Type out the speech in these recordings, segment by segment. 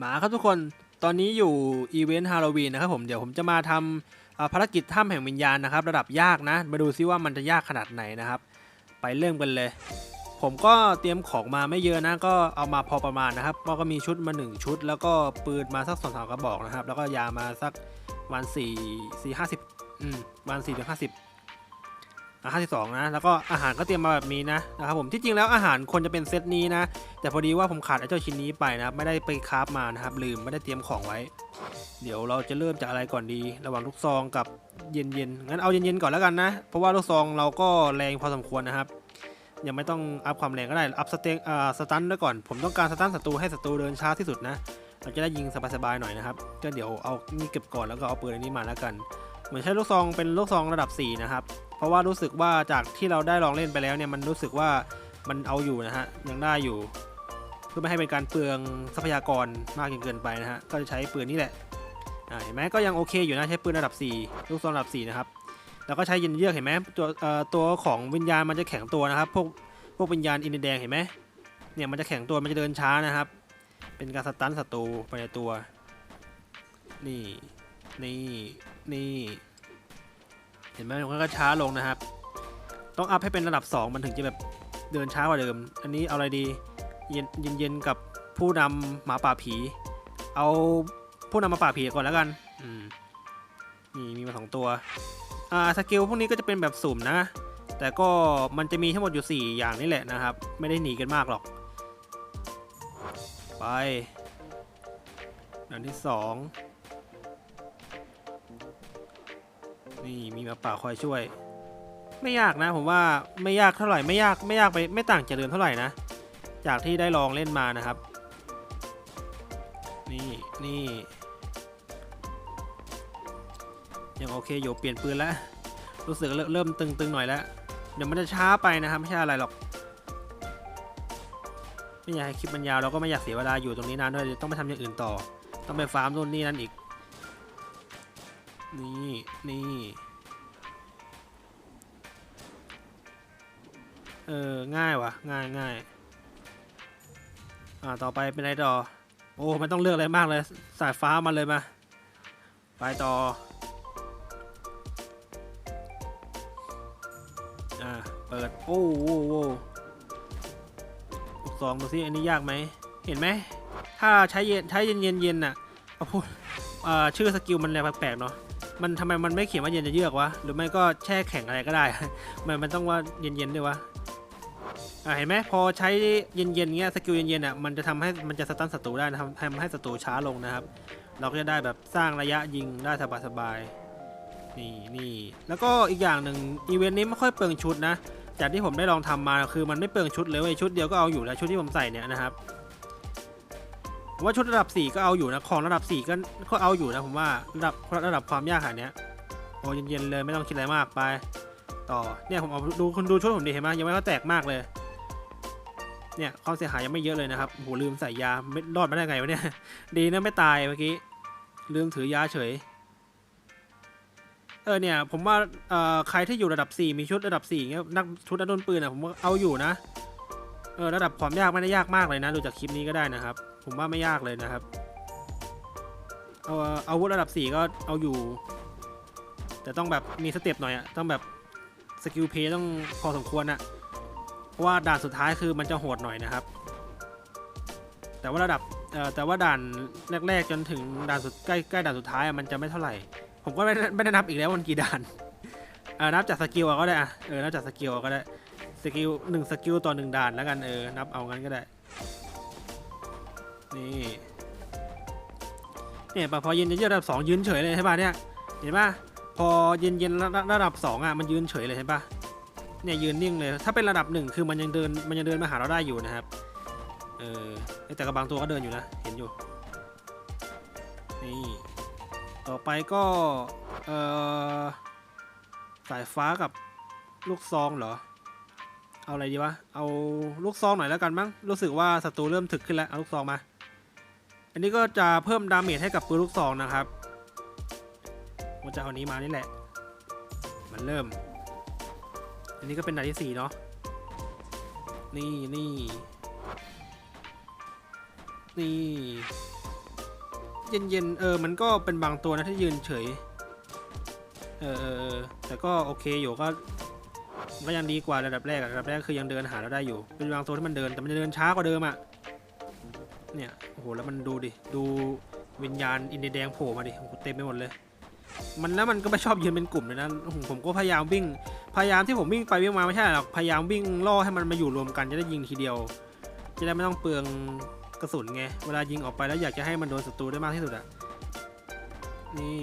หมาครับทุกคนตอนนี้อยู่อีเวนต์ฮาโลวีนนะครับผมเดี๋ยวผมจะมาทำอ่าภารกิจถ้ำแห่งวิญญาณนะครับ ระดับยากนะ มาดูซิว่ามันจะยากขนาดไหนนะครับ ไปเริ่มกันเลย ผมก็เตรียมของมาไม่เยอะนะ ก็เอามาพอประมาณนะครับก็มีชุดมาหนึ่งชุด แล้วก็ปืนมาสักสองสามกระบอกนะครับ แล้วก็ยามาสักวันสี่สี่ห้าสิบอืมวันสี่ถึงห้าสิบ ห้าสิบสองนะ แล้วก็อาหารก็เตรียมมาแบบนี้นะนะครับผมที่จริงแล้วอาหารควรจะเป็นเซตนี้นะ แต่พอดีว่าผมขาดไอ้เจ้าชิ้นนี้ไปนะครับไม่ได้ไปคราฟมานะครับลืมไม่ได้เตรียมของไว้ เดี๋ยวเราจะเริ่มจากอะไรก่อนดี ระหว่างลูกซองกับเย็นเย็นๆงั้นเอาเย็นเย็นๆก่อนแล้วกันนะ เพราะว่าลูกซองเราก็แรงพอสมควรนะครับยังไม่ต้องอัพความแรงก็ได้อัพสเต็งอ่าสตันด้วยก่อน ผมต้องการสตันศัตรูให้ศัตรูเดินช้าที่สุดนะเราจะได้ยิงสบายๆหน่อยนะครับก็เดี๋ยวเอานี่เก็บก่อนแล้วก็เอาปืนอันนี้มาแล้วกัน เหมือนใช้ลูกซองเป็นลูกซองระดับ 4 นะครับ เพราะว่ารู้สึกว่าจากที่เราได้ลองเล่นไปแล้วเนี่ยมันรู้สึกว่ามันเอาอยู่นะฮะยังได้อยู่ เพื่อไม่ให้เป็นการเปลืองทรัพยากรมากเกินไปนะฮะก็จะใช้ปืนนี่แหละเห็นไหมก็ยังโอเคอยู่นะใช้ปืนระดับ 4 ลูกซองระดับ 4 นะครับ แล้วก็ใช้ย็นเยือกเห็นไหมตัวตัวของวิญญาณมันจะแข็งตัวนะครับ พวกพวกวิญญาณอินเดียแดงเห็นไหมเนี่ยมันจะแข็งตัวมันจะเดินช้านะครับ เป็นการสตันศัตรูไปในตัว นี่นี่นี่ ห็นไหมมันก็ช้าลงนะครับ ต้องอัพให้เป็นระดับ 2 มันถึงจะแบบเดินช้ากว่าเดิม อันนี้เอาอะไรดี เย็นเย็นกับผู้นำหมาป่าผี เอาผู้นำหมาป่าผีก่อนแล้วกัน อืมนี่มีมาสองตัว อ่าสกิลพวกนี้ก็จะเป็นแบบสุ่มนะ แต่ก็มันจะมีทั้งหมดอยู่ 4 อย่างนี่แหละนะครับ ไม่ได้หนีกันมากหรอก ไปด่านที่ 2 นี่มีมาป่าคอยช่วย ไม่ยากนะ ผมว่าไม่ยากเท่าไหร่ไม่ยากไม่ยากไปไม่ต่างจากเดิมเท่าไหร่นะ จากที่ได้ลองเล่นมานะครับ นี่นี่ยังโอเคอยู่เปลี่ยนปืนแล้ว รู้สึกเริ่มตึงๆหน่อยแล้ว เดี๋ยวมันจะช้าไปนะครับไม่ใช่อะไรหรอก ไม่อยากให้คลิปมันยาวเราก็ไม่อยากเสียเวลาอยู่ตรงนี้นานด้วยเดี๋ยวต้องไปทำอย่างอื่นต่อ ต้องไปฟาร์มนู่นนี่นั่นอีก นี่นี่ เออ ง่ายวะง่ายง่ายอ่า ต่อไปเป็นไรต่อ โอ้ไม่ต้องเลือกอะไรมากเลย สายฟ้ามาเลยมา ไปต่อ อ่า เปิด โอ้โหโอ้โหลูกซองดูสิอันนี้ยากไหม เห็นไหม ถ้าใช้เย็น ใช้เย็นเย็นเย็นน่ะเอาพูดอ่าชื่อสกิลมันแปลกๆเนาะ มันทำไมมันไม่เขียนว่าเย็นจะเยือกวะ หรือไม่ก็แช่แข็งอะไรก็ได้ มันมันต้องว่าเย็นๆด้วยวะอ่าเห็นไหมพอใช้เย็นๆเงี้ยสกิลเย็นๆอะมันจะทำให้มันจะสตันศัตรูได้นะครับทำให้ศัตรูช้าลงนะครับ เราก็จะได้แบบสร้างระยะยิงได้สบายๆนี่นี่แล้วก็อีกอย่างหนึ่งอีเวนต์นี้ไม่ค่อยเปลืองชุดนะจากที่ผมได้ลองทำมาคือมันไม่เปลืองชุดเลยเว้ยชุดเดียวก็เอาอยู่แล้วชุดที่ผมใส่เนี่ยนะครับ ผมว่าชุดระดับ 4 ก็เอาอยู่นะของระดับ 4 ก็ก็เอาอยู่นะผมว่าระดับระดับความยากขนาดเนี้ยโอ้เย็นๆเลยไม่ต้องคิดอะไรมากไปต่อเนี่ยผมเอาดูคุณดูชุดผมดิเห็นไหมยังไม่ก็แตกมากเลย เนี่ยความเสียหายยังไม่เยอะเลยนะครับโหลืมใส่ยาไม่รอดมาได้ไงวะเนี่ยดีนะไม่ตายเมื่อกี้ลืมถือยาเฉยเออเนี่ยผมว่าเอ่อใครที่อยู่ระดับ 4 มีชุดระดับ4เงี้ยนักชุดนักดนปืนอะผมว่าเอาอยู่นะเออระดับความยากไม่ได้ยากมากเลยนะดูจากคลิปนี้ก็ได้นะครับ ผมว่าไม่ยากเลยนะครับ เอาอาวุธระดับ 4 ก็เอาอยู่ แต่ต้องแบบมีสเต็ปหน่อยอะต้องแบบสกิลเพย์ต้องพอสมควรอะเพราะว่าด่านสุดท้ายคือมันจะโหดหน่อยนะครับ แต่ว่าระดับแต่ว่าด่านแรกๆจนถึงด่านสุดใกล้ใกล้ด่านสุดท้ายมันจะไม่เท่าไหร่ ผมก็ไม่ได้ไม่ได้นับอีกแล้วมันกี่ด่านนับจากสกิลก็ได้อะเออนับจากสกิลก็ได้สกิลหนึ่งสกิลต่อหนึ่งด่านแล้วกันเออนับเอางั้นก็ได้ นี่เนี่ยพอเย็นเย็นระดับสองยืนเฉยเลยใช่ป่ะเนี่ยเห็นป่ะพอเย็นเย็นระระดับสองอะมันยืนเฉยเลยเห็นป่ะเนี่ยยืนนิ่งเลยถ้าเป็นระดับหนึ่งคือมันยังเดินมันยังเดินมาหาเราได้อยู่นะครับเออแต่กับบางตัวก็เดินอยู่นะเห็นอยู่นี่ต่อไปก็เออสายฟ้ากับลูกซองเหรอเอาอะไรดีวะเอาลูกซองหน่อยแล้วกันมั้งรู้สึกว่าศัตรูเริ่มถึกขึ้นแล้วเอาลูกซองมา อันนี้ก็จะเพิ่มดาเมจให้กับปืนลูกซองนะครับมันจะเอานี้มานี่แหละ มันเริ่ม อันนี้ก็เป็นด่านที่สี่เนาะ นี่นี่ นี่ เย็นๆเออ มันก็เป็นบางตัวนะที่ยืนเฉย เออเออแต่ก็โอเคอยู่ก็ก็ยังดีกว่าระดับแรกระดับแรกคือยังเดินหาเราได้อยู่ เป็นบางตัวที่มันเดินแต่มันจะเดินช้ากว่าเดิมอะ เนี่ยโอ้โหแล้วมันดูดิดูวิญญาณอินเดียแดงโผล่มาดิโอ้โหเต็มไปหมดเลย มันแล้วมันก็ไม่ชอบยืนเป็นกลุ่มเลยนะโอ้โหผมก็พยายามวิ่ง พยายามที่ผมวิ่งไปวิ่งมาไม่ใช่หรอกพยายามวิ่งล่อให้มันมาอยู่รวมกันจะได้ยิงทีเดียว จะได้ไม่ต้องเปลืองกระสุนไงเวลายิงออกไปแล้วอยากจะให้มันโดนศัตรูได้มากที่สุดอะนี่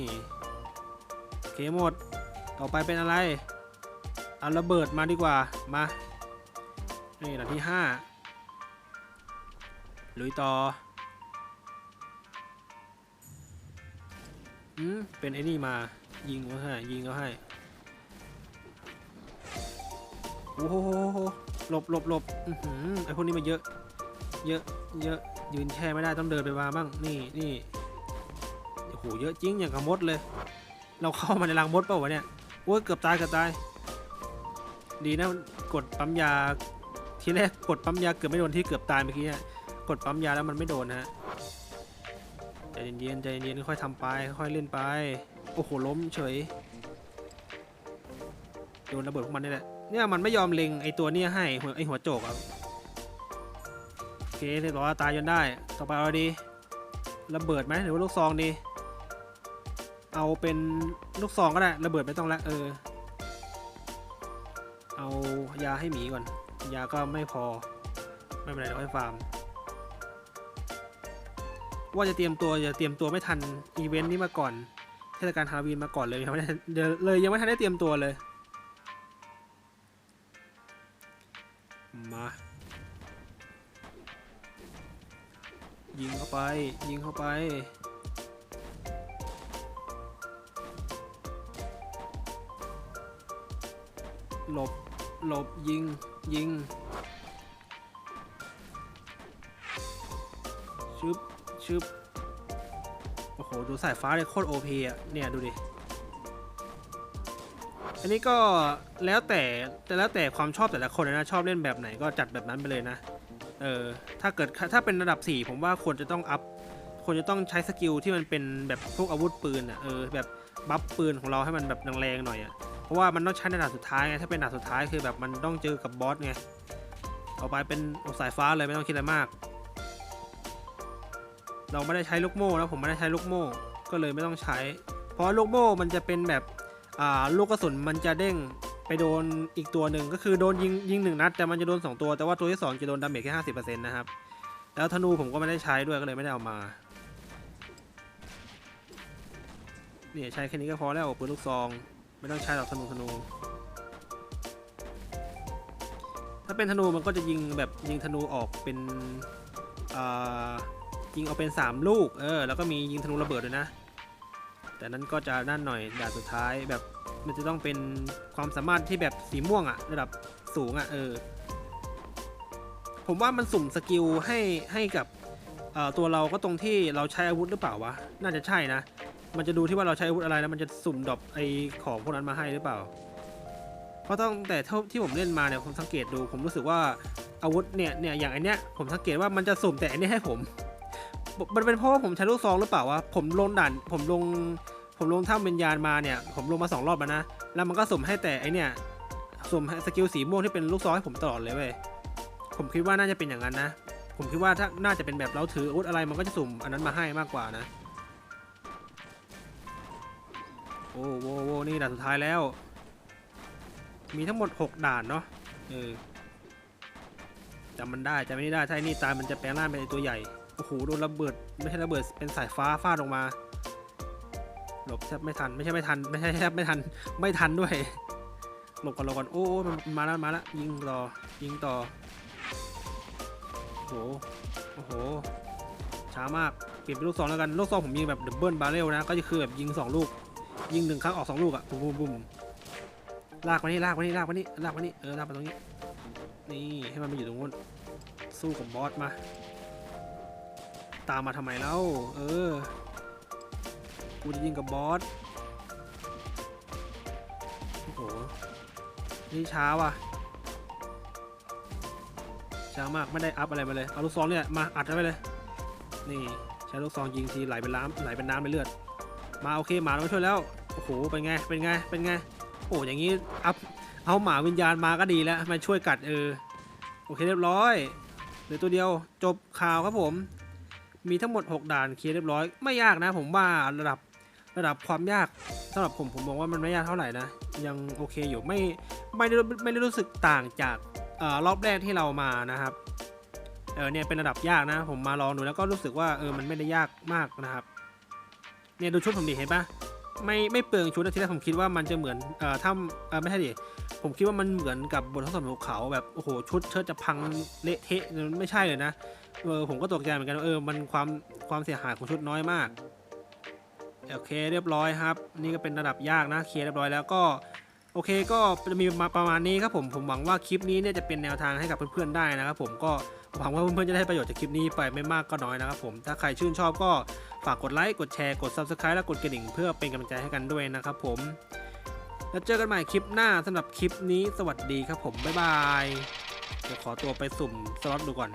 เคหมดต่อไปเป็นอะไรเอาระเบิดมาดีกว่ามานี่หลังที่ห้า ลุยต่อ อืม เป็นไอ้นี่มา ยิงเขาให้ ยิงเขาให้ โอ้โหหลบหลบหลบอือหือไอพวกนี้มันเยอะ เยอะ เยอะ ยืนแช่ไม่ได้ต้องเดินไปมาบ้าง นี่นี่โอ้โห เยอะจริงอย่างกับมดเลย เราเข้ามาในรังมดเปล่าวะเนี่ย โอ้ย เกือบตายเกือบตาย ดีนะ กดปั๊มยา ทีแรกกดปั๊มยาเกือบไม่โดนที่เกือบตายเมื่อกี้เนี่ย กดปั๊มยาแล้วมันไม่โดนนะฮะใจเย็นๆใจเย็นๆค่อยทำไปค่อยเล่นไป โอ้โหล้มเฉยโดนระเบิดพวกมันนี่แหละเนี่ยมันไม่ยอมเล็งไอตัวเนี้ยให้หัวไอหัวโจกอะโอเคเรียบร้อยตายจนได้ต่อไปเอาดีระเบิดไหมหรือว่าลูกซองดีเอาเป็นลูกซองก็ได้ระเบิดไม่ต้องละเออ เอายาให้หมีก่อน ยาก็ไม่พอไม่เป็นไรเดี๋ยวค่อยฟาร์ม ว่าจะเตรียมตัวจะเตรียมตัวไม่ทันอีเวนต์นี้มาก่อน เทศกาลฮาวีนมาก่อนเลยยังไม่ได้เดี๋ยวเลยยังไม่ทันได้เตรียมตัวเลย มายิงเข้าไปยิงเข้าไป หลบหลบยิงยิงชึบ ชึบโอ้โห ดูสายฟ้าเลยโคตรโอพีอะ เนี่ยดูดิ อันนี้ก็แล้วแต่แต่แล้วแต่ความชอบแต่ละคนนะชอบเล่นแบบไหนก็จัดแบบนั้นไปเลยนะ เออ ถ้าเกิดถ้าเป็นระดับ 4 ผมว่าควรจะต้องอัพควรจะต้องใช้สกิลที่มันเป็นแบบพวกอาวุธปืนอะ เออแบบบัฟปืนของเราให้มันแบบแรงๆหน่อยอะ เพราะว่ามันต้องใช้ในด่านสุดท้ายไง ถ้าเป็นด่านสุดท้ายคือแบบมันต้องเจอกับบอสไง ต่อไปเป็นสายฟ้าเลยไม่ต้องคิดอะไรมาก เราไม่ได้ใช้ลูกโม่นะผมไม่ได้ใช้ลูกโม่ก็เลยไม่ต้องใช้ เพราะลูกโม่มันจะเป็นแบบอ่าลูกกระสุนมันจะเด้งไปโดนอีกตัวหนึ่งก็คือโดนยิงยิงหนึ่งนัดแต่มันจะโดนสองตัวแต่ว่าตัวที่สองจะโดนดาเมจแค่ห้าสิบเปอร์เซ็นต์นะครับแล้วธนูผมก็ไม่ได้ใช้ด้วยก็เลยไม่ได้เอามาเนี่ยใช้แค่นี้ก็พอแล้วปืนลูกซอง ไม่ต้องใช้หรอกธนูธนู ถ้าเป็นธนูมันก็จะยิงแบบยิงธนูออกเป็นอ่า ยิงออกเป็น 3 ลูก เออ แล้วก็มียิงธนูระเบิดด้วยนะ แต่นั้นก็จะนั่นหน่อยด่านสุดท้ายแบบมันจะต้องเป็นความสามารถที่แบบสีม่วงอะระดับสูงอะเออ ผมว่ามันสุ่มสกิลให้ให้กับออตัวเราก็ตรงที่เราใช้อาวุธหรือเปล่าวะ น่าจะใช่นะ มันจะดูที่ว่าเราใช้อาวุธอะไรแล้วมันจะสุ่มดรอปไอของพวกนั้นมาให้หรือเปล่า เพราะตั้งแต่ที่ผมเล่นมาเนี่ยผมสังเกตดู ผมรู้สึกว่าอาวุธเนี่ยเนี่ยอย่างไอเนี้ยผมสังเกตว่ามันจะสุ่มแต่อันนี้ให้ผม มันเป็นเพราะว่าผมใช้ลูกซองหรือเปล่าวะผมลงด่านผมลง ผมลงถ้ำวิญญาณมาเนี่ย ผมลงมาสองรอบแล้วนะ แล้วมันก็สุ่มให้แต่ไอเนี่ยสุ่มให้สกิลสีม่วงที่เป็นลูกซองให้ผมตลอดเลยเว้ยผมคิดว่าน่าจะเป็นอย่างนั้นนะ ผมคิดว่าถ้าน่าจะเป็นแบบเราถืออาวุธอะไรมันก็จะสุ่มอันนั้นมาให้มากกว่านะ โอ้โหโว้นี่ด่านสุดท้ายแล้ว มีทั้งหมด 6 ด่านเนาะเออจำมันได้จำไม่ได้ถ้าไอ้นี่ตายมันจะแปลงร่างเป็นตัวใหญ่ โอ้โหโดนระเบิดไม่ใช่ระเบิดเป็นสายฟ้าฟาดลงมา หลบแทบไม่ทันไม่ใช่ไม่ทัน ไม่ใช่แทบไม่ทันไม่ทันด้วย หลบก่อนหลบก่อนโอ้โอ้มันมาแล้วมาแล้วยิงต่อยิงต่อโอ้โหโอ้โหช้ามากเปลี่ยนเป็นลูกซองแล้วกันลูกซองผมยิงแบบดับเบิลบาร์เรลนะก็จะคือแบบยิงสองลูก ยิงหนึ่งครั้งออกสองลูกอะบุ้มบุ้มบุ้มลากมานี่ลากมานี่ลากมานี่ลากมานี่เออลากมาตรงนี้ นี่ให้มันมาอยู่ตรงนู้นสู้กับบอสมา ตามมาทำไมเล่า เออ กูจะยิงกับบอส โอ้โห นี่ช้าว่ะ ช้ามาก ไม่ได้อัพอะไรมาเลย เอาลูกซองเนี่ย มาอัดเข้าไปเลย นี่ ใช้ลูกซองยิงทีไหลเป็นน้ำไหลเป็นน้ำเป็นเลือด มาโอเคหมาเราช่วยแล้ว โอ้โห เป็นไง เป็นไง เป็นไง โอ้อย่างนี้ อัพ เอาหมาวิญญาณมาก็ดีแล้ว มาช่วยกัดเออ โอเคเรียบร้อยเหลือตัวเดียวจบข่าวครับผม มีทั้งหมด 6 ด่านเคลียร์เรียบร้อยไม่ยากนะ ผมว่าระดับระดับความยากสำหรับผมผมมองว่ามันไม่ยากเท่าไหร่นะ ยังโอเคอยู่ไม่ไม่ได้ไม่ได้รู้สึกต่างจากอรอบแรกที่เรามานะครับเออเนี่ยเป็นระดับยากนะ ผมมาลองดูแล้วก็รู้สึกว่าเออมันไม่ได้ยากมากนะครับเนี่ยดูชุดผมดิเห็นปะไม่ไม่เปลืองชุดนะทีแรกผมคิดว่ามันจะเหมือนเอ่อถ้ำเออไม่ใช่ดิผมคิดว่ามันเหมือนกับบนทดสอบภูเขาแบบโอ้โหชุดเชิดจะพังเละเทะไม่ใช่เลยนะ เออผมก็ตกใจเหมือนกันว่าเออมันความความเสียหายของชุดน้อยมากโอเคเรียบร้อยครับ นี่ก็เป็นระดับยากนะเคลียร์เรียบร้อยแล้วก็โอเคก็จะมีประมาณนี้ครับผมผมหวังว่าคลิปนี้เนี่ยจะเป็นแนวทางให้กับเพื่อนๆได้นะครับผมก็หวังว่าเพื่อนๆจะได้ประโยชน์จากคลิปนี้ไปไม่มากก็น้อยนะครับผมถ้าใครชื่นชอบก็ฝากกดไลค์กดแชร์กด subscribe และกดกระดิ่ง เพื่อเป็นกำลังใจให้กันด้วยนะครับผมแล้วเจอกันใหม่คลิปหน้าสำหรับคลิปนี้สวัสดีครับผมบ๊ายบายเดี๋ยวขอตัวไปสุ่มสล็อตดูก่อน